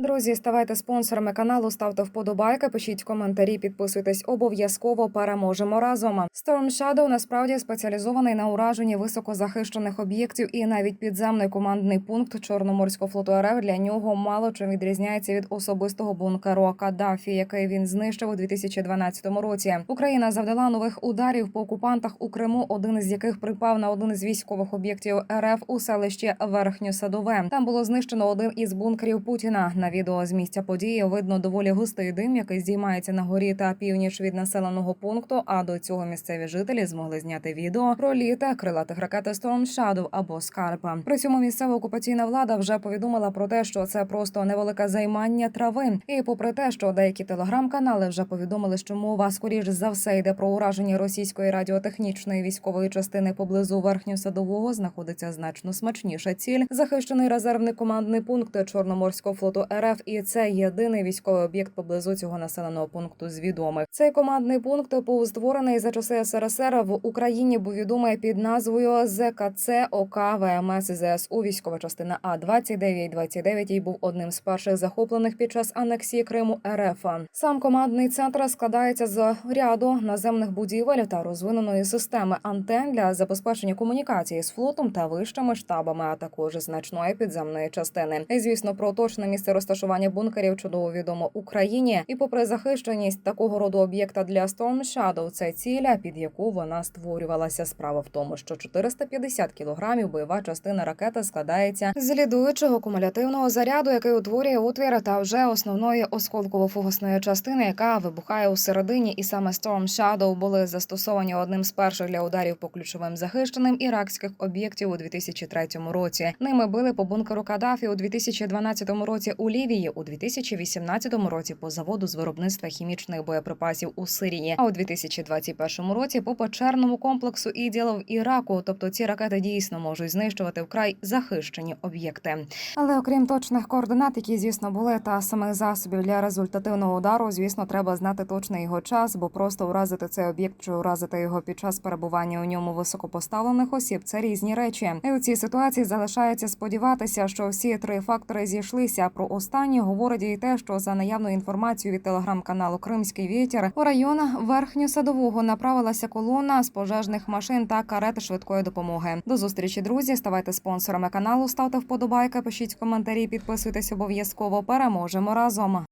друзі, ставайте спонсорами каналу, ставте вподобайки, пишіть коментарі, підписуйтесь обов'язково. Переможемо разом. Storm Shadow насправді спеціалізований на ураженні високозахищених об'єктів і навіть підземний командний пункт Чорноморського флоту РФ для нього мало чим відрізняється від особистого бункеру Каддафі, який він знищив у 2012 році. Україна завдала нових ударів по окупантах у Криму, один із яких припав на один із військових об'єктів РФ у селищі Верхньосадове. Там було знищено один із бункерів Путіна. На відео з місця події видно доволі густий дим, який здіймається на горі та північ від населеного пункту. А до цього місцеві жителі змогли зняти відео про літа крилатих ракет Storm Shadow або Скарпа. При цьому місцева окупаційна влада вже повідомила про те, що це просто невелике займання трави. І попри те, що деякі телеграм-канали вже повідомили, що мова скоріш за все йде про ураження російської радіотехнічної військової частини поблизу верхньосадового, знаходиться значно смачніша ціль захищений резервний командний пункт Чорноморського флоту РФ. І це єдиний військовий об'єкт поблизу цього населеного пункту з відомих. Цей командний пункт був створений за часи СРСР в Україні. Був відомий під назвою ЗКЦ ОК ВМС ЗСУ. Військова частина А 2929 і був одним з перших захоплених під час анексії Криму РФ. Сам командний центр складається з ряду наземних будівель та розвиненої системи антен для забезпечення комунікації з флотом та вищими штабами, а також значної підземної частини. І, звісно, про точне місце розташування бункерів чудово відомо Україні. І, попри захищеність такого роду об'єкта для Storm Shadow, це ціля, під яку вона створювалася. Справа в тому, що 450 кілограмів бойова частина ракети складається з лідуючого кумулятивного заряду, який утворює отвір та вже основної осколково-фугасної частини, яка вибухає у середині. І саме Storm Shadow були застосовані одним з перших для ударів по ключовим захищеним іракських об'єктів у 2003 році. Ними били по бункеру Кадафі у 2012 році у Лівії, у 2018 році по заводу з виробництва хімічних боєприпасів у Сирії, а у 2021 році по печерному комплексу іділ в Іраку. Тобто ці ракети дійсно можуть знищувати вкрай захищені об'єкти. Але окрім точних координат, які звісно були, та самих засобів для результативного удару, звісно, треба знати точний його час, бо просто уразити цей об'єкт чи уразити його під час перебування у ньому високопоставлених осіб це різні речі. І у цій ситуації залишається сподіватися, що всі три фактори зійшлися. Про останні говорить і те, що за наявною інформацією від телеграм-каналу Кримський вітер у район верхньосадового направилася колона з пожежних машин та карет швидкої допомоги. До зустрічі, друзі. Ставайте спонсорами каналу, ставте вподобайки, пишіть коментарі, підписуйтесь обов'язково. Переможемо разом.